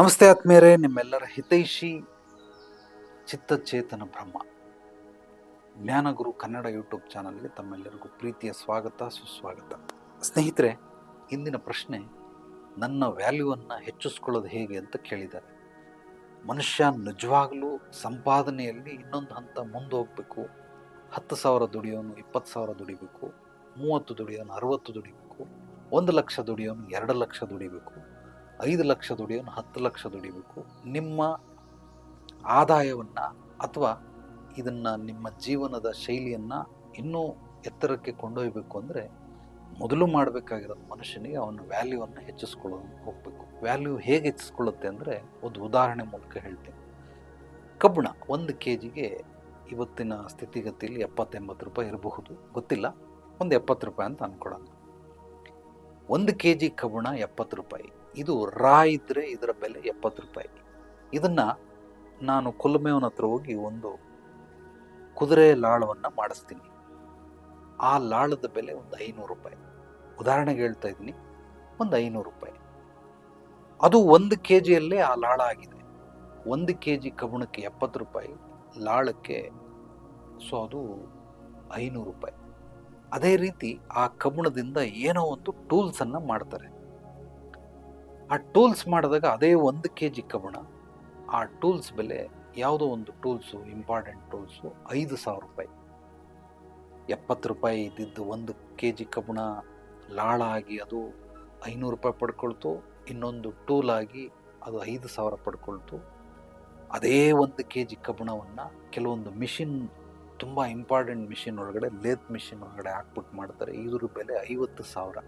ನಮಸ್ತೆ ಆತ್ಮೀಯರೇ, ನಿಮ್ಮೆಲ್ಲರ ಹಿತೈಷಿ ಚಿತ್ತಚೇತನ ಬ್ರಹ್ಮ. ಜ್ಞಾನಗುರು ಕನ್ನಡ ಯೂಟ್ಯೂಬ್ ಚಾನಲ್ಗೆ ತಮ್ಮೆಲ್ಲರಿಗೂ ಪ್ರೀತಿಯ ಸ್ವಾಗತ, ಸುಸ್ವಾಗತ. ಸ್ನೇಹಿತರೆ, ಇಂದಿನ ಪ್ರಶ್ನೆ, ನನ್ನ ವ್ಯಾಲ್ಯೂವನ್ನು ಹೆಚ್ಚಿಸ್ಕೊಳ್ಳೋದು ಹೇಗೆ ಅಂತ ಕೇಳಿದ್ದಾರೆ. ಮನುಷ್ಯ ನಿಜವಾಗಲೂ ಸಂಪಾದನೆಯಲ್ಲಿ ಇನ್ನೊಂದು ಹಂತ ಮುಂದೆ ಹೋಗಬೇಕು. ಹತ್ತು ಸಾವಿರ ದುಡಿಯೋನು ಇಪ್ಪತ್ತು ಸಾವಿರ ದುಡಿಬೇಕು. ಮೂವತ್ತು ದುಡಿಯೋನು ಅರವತ್ತು ದುಡಿಬೇಕು. ಒಂದು ಲಕ್ಷ ದುಡಿಯೋನು ಎರಡು ಲಕ್ಷ ದುಡಿಬೇಕು. ಐದು ಲಕ್ಷ ದುಡಿಯೋನು ಹತ್ತು ಲಕ್ಷ ದುಡಿಬೇಕು. ನಿಮ್ಮ ಆದಾಯವನ್ನು ಅಥವಾ ಇದನ್ನು ನಿಮ್ಮ ಜೀವನದ ಶೈಲಿಯನ್ನು ಇನ್ನೂ ಎತ್ತರಕ್ಕೆ ಕೊಂಡೊಯ್ಯಬೇಕು ಅಂದರೆ ಮೊದಲು ಮಾಡಬೇಕಾಗಿರೋ ಮನುಷ್ಯನಿಗೆ ಅವನ ವ್ಯಾಲ್ಯೂವನ್ನು ಹೆಚ್ಚಿಸ್ಕೊಳ್ಳೋ ಹೋಗಬೇಕು. ವ್ಯಾಲ್ಯೂ ಹೇಗೆ ಹೆಚ್ಚಿಸ್ಕೊಳ್ಳುತ್ತೆ ಅಂದರೆ ಒಂದು ಉದಾಹರಣೆ ಮೂಲಕ ಹೇಳ್ತೀನಿ. ಕಬ್ಬಣ ಒಂದು ಕೆ ಜಿಗೆ ಇವತ್ತಿನ ಸ್ಥಿತಿಗತಿಯಲ್ಲಿ ಎಪ್ಪತ್ತೆಂಬತ್ತು ರೂಪಾಯಿ ಇರಬಹುದು. ಗೊತ್ತಿಲ್ಲ? ಒಂದು ಎಪ್ಪತ್ತು ರೂಪಾಯಿ ಅಂತ ಅಂದ್ಕೊಳ್ಳೋಣ ಒಂದು ಕೆ ಜಿ ಕಬ್ಬಣ ಎಪ್ಪತ್ತು ರೂಪಾಯಿ. ಇದು ರಾ ಇದ್ದರೆ ಇದರ ಬೆಲೆ ಎಪ್ಪತ್ತು ರೂಪಾಯಿ. ಇದನ್ನು ನಾನು ಕೊಲ್ಮೆಯವನ ಹತ್ರ ಹೋಗಿ ಒಂದು ಕುದುರೆ ಲಾಳವನ್ನು ಮಾಡಿಸ್ತೀನಿ. ಆ ಲಾಳದ ಬೆಲೆ ಒಂದು ಐನೂರು ರೂಪಾಯಿ. ಉದಾಹರಣೆಗೆ ಹೇಳ್ತಾ ಇದ್ದೀನಿ, ಒಂದು ಐನೂರು ರೂಪಾಯಿ. ಅದು ಒಂದು ಕೆ ಜಿಯಲ್ಲೇ ಆ ಲಾಳ ಆಗಿದೆ. ಒಂದು ಕೆ ಜಿ ಕಬ್ಬಣಕ್ಕೆ ಎಪ್ಪತ್ತು ರೂಪಾಯಿ, ಲಾಳಕ್ಕೆ ಸೊ ಅದು ಐನೂರು ರೂಪಾಯಿ. ಅದೇ ರೀತಿ ಆ ಕಬ್ಬಣದಿಂದ ಏನೋ ಒಂದು ಟೂಲ್ಸನ್ನು ಮಾಡ್ತಾರೆ. ಆ ಟೂಲ್ಸ್ ಮಾಡಿದಾಗ ಅದೇ ಒಂದು ಕೆ ಜಿ ಕಬ್ಬಣ. ಆ ಟೂಲ್ಸ್ ಬೆಲೆ ಯಾವುದೋ ಒಂದು ಟೂಲ್ಸು, ಇಂಪಾರ್ಟೆಂಟ್ ಟೂಲ್ಸು ಐದು ಸಾವಿರ ರೂಪಾಯಿ. ಎಪ್ಪತ್ತು ರೂಪಾಯಿ ಇದ್ದಿದ್ದು ಒಂದು ಕೆ ಜಿ ಕಬ್ಬಣ ಲಾಳ ಆಗಿ ಅದು ಐನೂರು ರೂಪಾಯಿ ಪಡ್ಕೊಳ್ತು, ಇನ್ನೊಂದು ಟೂಲ್ ಆಗಿ ಅದು ಐದು ಸಾವಿರ ಪಡ್ಕೊಳ್ತು. ಅದೇ ಒಂದು ಕೆ ಜಿ ಕಬ್ಬಣವನ್ನು ಕೆಲವೊಂದು ಮಿಷಿನ್, ತುಂಬ ಇಂಪಾರ್ಟೆಂಟ್ ಮಿಷಿನ್ ಒಳಗಡೆ, ಲೇತ್ ಮಿಷಿನ್ ಒಳಗಡೆ ಹಾಕ್ಬಿಟ್ಟು ಮಾಡ್ತಾರೆ. ಇದ್ರ ಬೆಲೆ ಐವತ್ತು ಸಾವಿರ.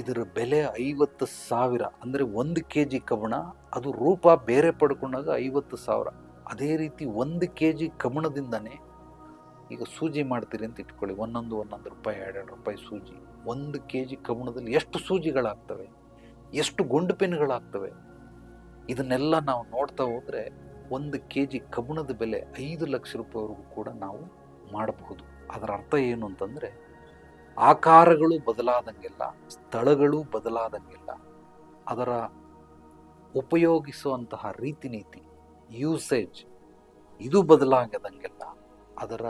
ಇದರ ಬೆಲೆ ಐವತ್ತು ಸಾವಿರ. ಅಂದರೆ ಒಂದು ಕೆ ಜಿ ಕಬ್ಬಣ ಅದು ರೂಪ ಬೇರೆ ಪಡ್ಕೊಂಡಾಗ ಐವತ್ತು ಸಾವಿರ. ಅದೇ ರೀತಿ ಒಂದು ಕೆ ಜಿ ಕಬ್ಬಣದಿಂದನೇ ಈಗ ಸೂಜಿ ಮಾಡ್ತೀರಿ ಅಂತ ಇಟ್ಕೊಳ್ಳಿ. ಒಂದೊಂದು ಒಂದೊಂದು ರೂಪಾಯಿ, ಎರಡೆರಡು ರೂಪಾಯಿ ಸೂಜಿ. ಒಂದು ಕೆ ಜಿ ಕಬ್ಬಣದಲ್ಲಿ ಎಷ್ಟು ಸೂಜಿಗಳಾಗ್ತವೆ? ಎಷ್ಟು ಗುಂಡು ಪೆನ್ಗಳಾಗ್ತವೆ ಇದನ್ನೆಲ್ಲ ನಾವು ನೋಡ್ತಾ ಹೋದರೆ ಒಂದು ಕೆ ಜಿ ಕಬ್ಬಣದ ಬೆಲೆ ಐದು ಲಕ್ಷ ರೂಪಾಯಿವರೆಗೂ ಕೂಡ ನಾವು ಮಾಡಬಹುದು. ಅದರ ಅರ್ಥ ಏನು ಅಂತಂದರೆ ಆಕಾರಗಳು ಬದಲಾದಂಗೆಲ್ಲ, ಸ್ಥಳಗಳು ಬದಲಾದಂಗೆಲ್ಲ, ಅದರ ಉಪಯೋಗಿಸುವಂತಹ ರೀತಿ ನೀತಿ ಯೂಸೇಜ್ ಇದು ಬದಲಾಗದಂಗೆಲ್ಲ ಅದರ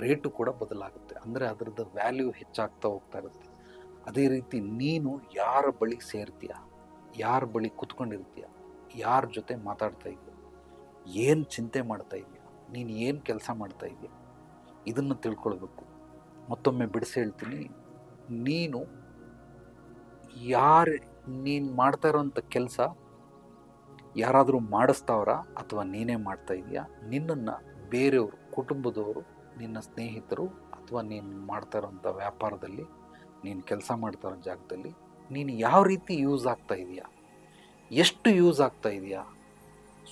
ರೇಟು ಕೂಡ ಬದಲಾಗುತ್ತೆ. ಅಂದರೆ ಅದರದ್ದು ವ್ಯಾಲ್ಯೂ ಹೆಚ್ಚಾಗ್ತಾ ಹೋಗ್ತಾ ಇರುತ್ತೆ. ಅದೇ ರೀತಿ ನೀನು ಯಾರ ಬಳಿ ಸೇರ್ತೀಯ? ಯಾರ ಬಳಿ ಕುತ್ಕೊಂಡಿರ್ತೀಯ? ಯಾರ ಜೊತೆ ಮಾತಾಡ್ತಾ ಇದೆಯಾ ಏನು ಚಿಂತೆ ಮಾಡ್ತಾ ಇದೆಯಾ ನೀನು ಏನು ಕೆಲಸ ಮಾಡ್ತಾ ಇದೆಯಾ ಇದನ್ನು ತಿಳ್ಕೊಳ್ಬೇಕು. ಮತ್ತೊಮ್ಮೆ ಬಿಡಿಸಿ ಹೇಳ್ತೀನಿ. ನೀನು ಯಾರು, ನೀನು ಮಾಡ್ತಾ ಇರೋಂಥ ಕೆಲಸ ಯಾರಾದರೂ ಮಾಡಿಸ್ತಾವ್ರ ಅಥವಾ ನೀನೇ ಮಾಡ್ತಾ ಇದೆಯಾ? ನಿನ್ನನ್ನು ಬೇರೆಯವರು, ಕುಟುಂಬದವರು, ನಿನ್ನ ಸ್ನೇಹಿತರು ಅಥವಾ ನೀನು ಮಾಡ್ತಾ ಇರೋಂಥ ವ್ಯಾಪಾರದಲ್ಲಿ, ನೀನು ಕೆಲಸ ಮಾಡ್ತಾ ಇರೋ ಜಾಗದಲ್ಲಿ ನೀನು ಯಾವ ರೀತಿ ಯೂಸ್ ಆಗ್ತಾ ಇದೆಯಾ? ಎಷ್ಟು ಯೂಸ್ ಆಗ್ತಾ ಇದೆಯಾ?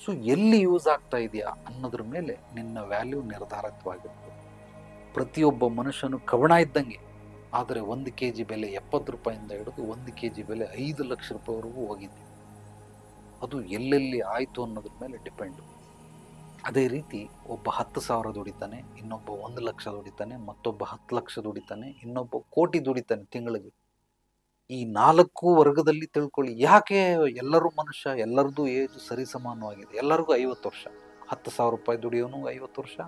ಸೊ ಎಲ್ಲಿ ಯೂಸ್ ಆಗ್ತಾ ಇದೆಯಾ ಅನ್ನೋದ್ರ ಮೇಲೆ ನಿನ್ನ ವ್ಯಾಲ್ಯೂ ನಿರ್ಧಾರಿತವಾಗಿರುತ್ತೆ ಪ್ರತಿಯೊಬ್ಬ ಮನುಷ್ಯನು ಕವಣ ಇದ್ದಂಗೆ. ಆದರೆ ಒಂದು ಕೆ ಜಿ ಬೆಲೆ ಎಪ್ಪತ್ತು ರೂಪಾಯಿಂದ ಹಿಡಿದು ಒಂದು ಕೆ ಜಿ ಬೆಲೆ ಐದು ಲಕ್ಷ ರೂಪಾಯಿವರೆಗೂ ಹೋಗಿದ್ದೆ ಅದು ಎಲ್ಲೆಲ್ಲಿ ಆಯಿತು ಅನ್ನೋದ್ರ ಮೇಲೆ ಡಿಪೆಂಡು ಅದೇ ರೀತಿ ಒಬ್ಬ ಹತ್ತು ಸಾವಿರ ದುಡಿತಾನೆ, ಇನ್ನೊಬ್ಬ ಒಂದು ಲಕ್ಷ ದುಡಿತಾನೆ, ಮತ್ತೊಬ್ಬ ಹತ್ತು ಲಕ್ಷ ದುಡಿತಾನೆ, ಇನ್ನೊಬ್ಬ ಕೋಟಿ ದುಡಿತಾನೆ ತಿಂಗಳಿಗೆ. ಈ ನಾಲ್ಕು ವರ್ಗದಲ್ಲಿ ತಿಳ್ಕೊಳ್ಳಿ. ಯಾಕೆ ಎಲ್ಲರೂ ಮನುಷ್ಯ, ಎಲ್ಲರದ್ದು ಏಜ್ ಸರಿಸಮಾನವಾಗಿದೆ? ಎಲ್ಲರಿಗೂ ಐವತ್ತು ವರ್ಷ. ಹತ್ತು ಸಾವಿರ ರೂಪಾಯಿ ದುಡಿಯೋನು ಐವತ್ತು ವರ್ಷ.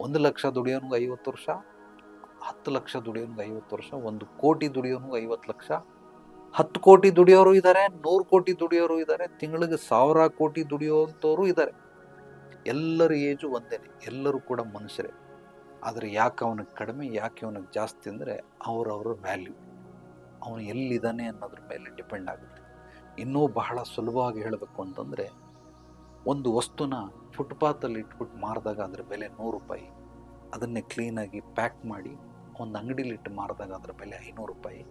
ಒಂದು ಲಕ್ಷ ದುಡಿಯೋನಿಗೆ ಐವತ್ತು ವರ್ಷ, ಹತ್ತು ಲಕ್ಷ ದುಡಿಯೋನಿಗೆ ಐವತ್ತು ವರ್ಷ, ಒಂದು ಕೋಟಿ ದುಡಿಯೋನಿಗೆ ಐವತ್ತು ಲಕ್ಷ. ಹತ್ತು ಕೋಟಿ ದುಡಿಯೋರು ಇದ್ದಾರೆ ನೂರು ಕೋಟಿ ದುಡಿಯೋರು ಇದ್ದಾರೆ ತಿಂಗಳಿಗೆ ಸಾವಿರ ಕೋಟಿ ದುಡಿಯೋಂಥವ್ರು ಇದ್ದಾರೆ ಎಲ್ಲರ ಏಜು ಒಂದೇನೆ ಎಲ್ಲರೂ ಕೂಡ ಮನುಷ್ಯರೇ. ಆದರೆ ಯಾಕೆ ಅವನಿಗೆ ಕಡಿಮೆ, ಯಾಕೆ ಅವನಿಗೆ ಜಾಸ್ತಿ ಅಂದರೆ ಅವರವರ ವ್ಯಾಲ್ಯೂ ಅವನು ಎಲ್ಲಿದ್ದಾನೆ ಅನ್ನೋದ್ರ ಮೇಲೆ ಡಿಪೆಂಡ್ ಆಗುತ್ತೆ. ಇನ್ನೂ ಬಹಳ ಸುಲಭವಾಗಿ ಹೇಳಬೇಕು ಅಂತಂದರೆ, ಒಂದು ವಸ್ತುನ ಫುಟ್ಪಾತಲ್ಲಿ ಇಟ್ಬಿಟ್ಟು ಮಾರಿದಾಗ ಅದ್ರ ಬೆಲೆ ನೂರು ರೂಪಾಯಿ. ಅದನ್ನೇ ಕ್ಲೀನಾಗಿ ಪ್ಯಾಕ್ ಮಾಡಿ ಒಂದು ಅಂಗಡಿಲಿ ಇಟ್ಟು ಮಾರಿದಾಗ ಅದರ ಬೆಲೆ ಐನೂರು ರೂಪಾಯಿ.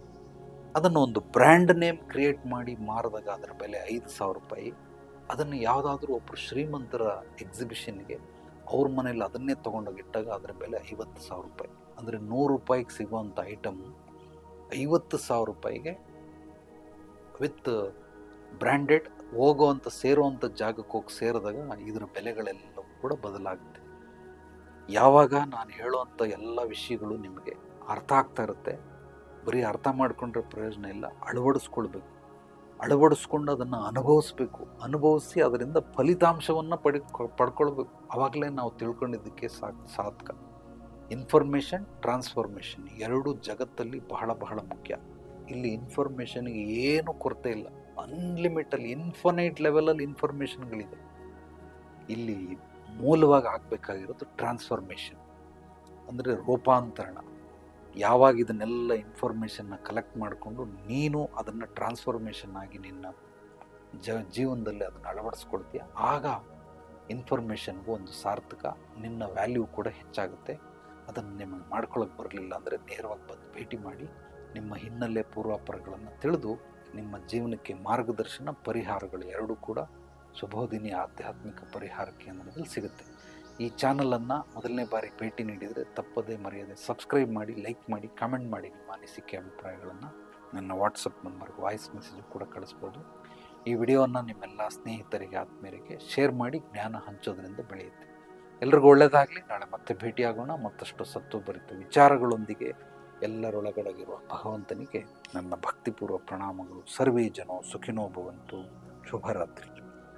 ಅದನ್ನು ಒಂದು ಬ್ರ್ಯಾಂಡ್ ನೇಮ್ ಕ್ರಿಯೇಟ್ ಮಾಡಿ ಮಾರಿದಾಗ ಅದರ ಬೆಲೆ ಐದು ಸಾವಿರ ರೂಪಾಯಿ. ಅದನ್ನು ಯಾವುದಾದ್ರೂ ಒಬ್ಬರು ಶ್ರೀಮಂತರ ಎಕ್ಸಿಬಿಷನ್ಗೆ ಅವ್ರ ಮನೇಲಿ ಅದನ್ನೇ ತೊಗೊಂಡೋಗಿ ಇಟ್ಟಾಗ ಅದರ ಬೆಲೆ ಐವತ್ತು ಸಾವಿರ ರೂಪಾಯಿ. ಅಂದರೆ ನೂರು ರೂಪಾಯಿಗೆ ಸಿಗುವಂಥ ಐಟಮ್ ಐವತ್ತು ಸಾವಿರ ರೂಪಾಯಿಗೆ ವಿತ್ ಬ್ರ್ಯಾಂಡೆಡ್ ಹೋಗುವಂಥ ಸೇರುವಂಥ ಜಾಗಕ್ಕೆ ಹೋಗಿ ಸೇರಿದಾಗ ಇದರ ಬೆಲೆಗಳೆಲ್ಲವೂ ಕೂಡ ಬದಲಾಗುತ್ತೆ. ಯಾವಾಗ ನಾನು ಹೇಳುವಂಥ ಎಲ್ಲ ವಿಷಯಗಳು ನಿಮಗೆ ಅರ್ಥ ಆಗ್ತಾ ಇರುತ್ತೆ, ಬರೀ ಅರ್ಥ ಮಾಡಿಕೊಂಡ್ರೆ ಪ್ರಯೋಜನ ಇಲ್ಲ, ಅಳವಡಿಸ್ಕೊಳ್ಬೇಕು. ಅಳವಡಿಸ್ಕೊಂಡು ಅದನ್ನು ಅನುಭವಿಸ್ಬೇಕು. ಅನುಭವಿಸಿ ಅದರಿಂದ ಫಲಿತಾಂಶವನ್ನು ಪಡಿ, ಪಡ್ಕೊಳ್ಬೇಕು. ಆವಾಗಲೇ ನಾವು ತಿಳ್ಕೊಂಡಿದ್ದಕ್ಕೆ ಸಾಕ್ ಸಾಧಕ ಇನ್ಫಾರ್ಮೇಷನ್ ಟ್ರಾನ್ಸ್ಫಾರ್ಮೇಷನ್ ಎರಡು ಜಗತ್ತಲ್ಲಿ ಬಹಳ ಬಹಳ ಮುಖ್ಯ. ಇಲ್ಲಿ ಇನ್ಫಾರ್ಮೇಷನ್ಗೆ ಏನೂ ಕೊರತೆ ಇಲ್ಲ. ಅನ್ಲಿಮಿಟಲ್ ಇನ್ಫೊನೈಟ್ ಲೆವೆಲಲ್ಲಿ ಇನ್ಫಾರ್ಮೇಷನ್ಗಳಿದೆ ಇಲ್ಲಿ ಮೂಲವಾಗಿ ಆಗಬೇಕಾಗಿರೋದು ಟ್ರಾನ್ಸ್ಫಾರ್ಮೇಷನ್ ಅಂದರೆ ರೂಪಾಂತರಣ. ಯಾವಾಗ ಇದನ್ನೆಲ್ಲ ಇನ್ಫಾರ್ಮೇಷನ್ನ ಕಲೆಕ್ಟ್ ಮಾಡಿಕೊಂಡು ನೀನು ಅದನ್ನು ಟ್ರಾನ್ಸ್ಫಾರ್ಮೇಷನ್ ಆಗಿ ನಿನ್ನ ಜ, ಜೀವನದಲ್ಲಿ ಅದನ್ನು ಅಳವಡಿಸ್ಕೊಳ್ತೀಯ, ಆಗ ಇನ್ಫಾರ್ಮೇಷನ್ಗೂ ಒಂದು ಸಾರ್ಥಕ, ನಿನ್ನ ವ್ಯಾಲ್ಯೂ ಕೂಡ ಹೆಚ್ಚಾಗುತ್ತೆ. ಅದನ್ನು ನಿಮಗೆ ಮಾಡ್ಕೊಳ್ಳೋಕೆ ಬರಲಿಲ್ಲ ಅಂದರೆ ನೇರವಾಗಿ ಬಂದು ಭೇಟಿ ಮಾಡಿ, ನಿಮ್ಮ ಹಿನ್ನೆಲೆ ಪೂರ್ವಾಪರಗಳನ್ನು ತಿಳಿದು ನಿಮ್ಮ ಜೀವನಕ್ಕೆ ಮಾರ್ಗದರ್ಶನ ಪರಿಹಾರಗಳು ಎರಡೂ ಕೂಡ ಶುಭೋದಿನಿ ಆಧ್ಯಾತ್ಮಿಕ ಪರಿಹಾರ ಕೇಂದ್ರದಲ್ಲಿ ಸಿಗುತ್ತೆ. ಈ ಚಾನಲನ್ನು ಮೊದಲನೇ ಬಾರಿ ಭೇಟಿ ನೀಡಿದರೆ ತಪ್ಪದೇ ಮರೆಯದೆ ಸಬ್ಸ್ಕ್ರೈಬ್ ಮಾಡಿ, ಲೈಕ್ ಮಾಡಿ, ಕಾಮೆಂಟ್ ಮಾಡಿ ನಿಮ್ಮ ಅನಿಸಿಕೆ, ಅಭಿಪ್ರಾಯಗಳನ್ನು ನನ್ನ ವಾಟ್ಸಪ್ ನಂಬರ್ಗೆ ವಾಯ್ಸ್ ಮೆಸೇಜ್ ಕೂಡ ಕಳಿಸ್ಬೋದು. ಈ ವಿಡಿಯೋವನ್ನು ನಿಮ್ಮೆಲ್ಲ ಸ್ನೇಹಿತರಿಗೆ, ಆತ್ಮೀಯರಿಗೆ ಶೇರ್ ಮಾಡಿ ಜ್ಞಾನ ಹಂಚೋದರಿಂದ ಬೆಳೆಯುತ್ತೆ. ಎಲ್ರಿಗೂ ಒಳ್ಳೆಯದಾಗಲಿ ನಾಳೆ ಮತ್ತೆ ಭೇಟಿಯಾಗೋಣ. ಮತ್ತಷ್ಟು ಸತ್ವಭರಿತ ವಿಚಾರಗಳೊಂದಿಗೆ ಎಲ್ಲರೊಳಗೊಳಗಿರುವ ಭಗವಂತನಿಗೆ ನನ್ನ ಭಕ್ತಿಪೂರ್ವ ಪ್ರಣಾಮಗಳು. ಸರ್ವೇ ಜನೋ ಸುಖಿನೋ ಭವಂತು. ಶುಭರಾತ್ರಿ.